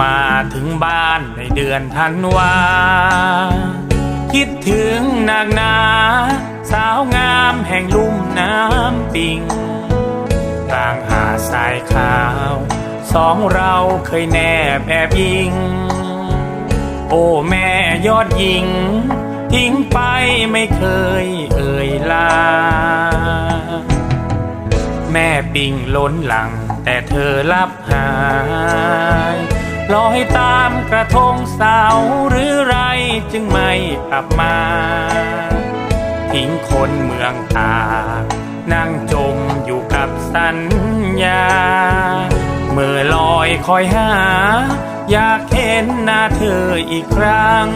มาถึงบ้านในเดือนธันวา คิดถึงนางนา สาวงามแห่งลุ่มน้ำปิงกลางหาดทรายขาว สองเราเคยแนบแอบยิง โอ้แม่ยอดหญิง ทิ้งไปไม่เคยเอ่ยลา แม่ปิงล้นหลังแต่เธอรับหาย ลอยตามกระทงสาวหรือไรจึงไม่กลับมา ทิ้งคนเมืองตานั่งจมอยู่กับสัญญา เมื่อลอยคอยหา อยากเห็นหน้าเธออีกครั้ง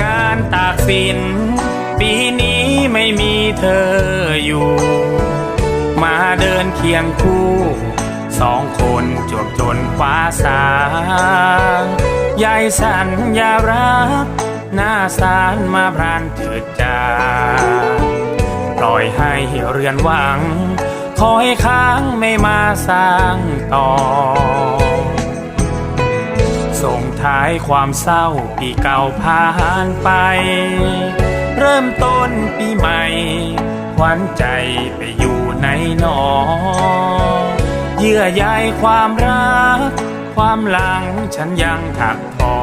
งานตากสิน ปีนี้ไม่มีเธออยู่ เดินเคียงคู่ สองคนจวบจนฟ้าสางยายสัญญารัก หน้าสารมาพรานเถิดจาปล่อยให้เรือนหวัง คอยค้างไม่มาสร้างต่อ ส่งท้ายความเศร้าปีเก่าผ่านไป เริ่มต้นปีใหม่หวันใจไปอยู่ ในหนอ เยื่อใยความรัก ความหลังฉันยังถักทอ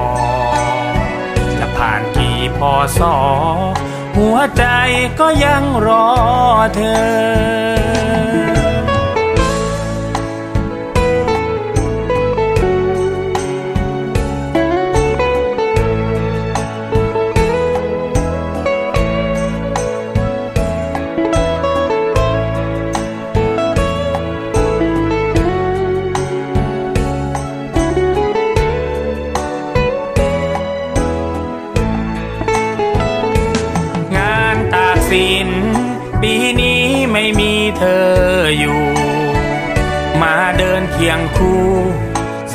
จะผ่านกี่พอสอหัวใจก็ยังรอเธอ ม่มีเธออยู่ มาเดินเคียงคู่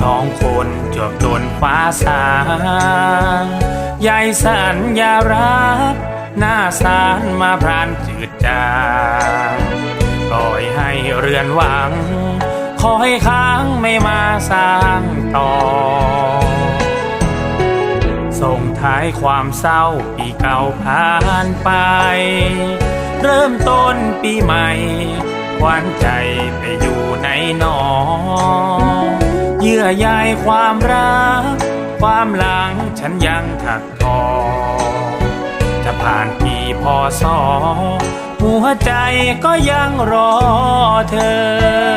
สองคนจวบจนฟ้าสางยายสัญญารัก หน้าสารมาพรานจืดจางปล่อยให้เรือนหวังคอยค้างไม่มาสร้างต่อ ส่งท้ายความเศร้าปีเก่าผ่านไป เริ่มต้นปีใหม่หวานใจไปอยู่ในหนอ เยื่อใยความรัก ความหลังฉันยังถักทอ จะผ่านปีพศหัวใจก็ยังรอเธอ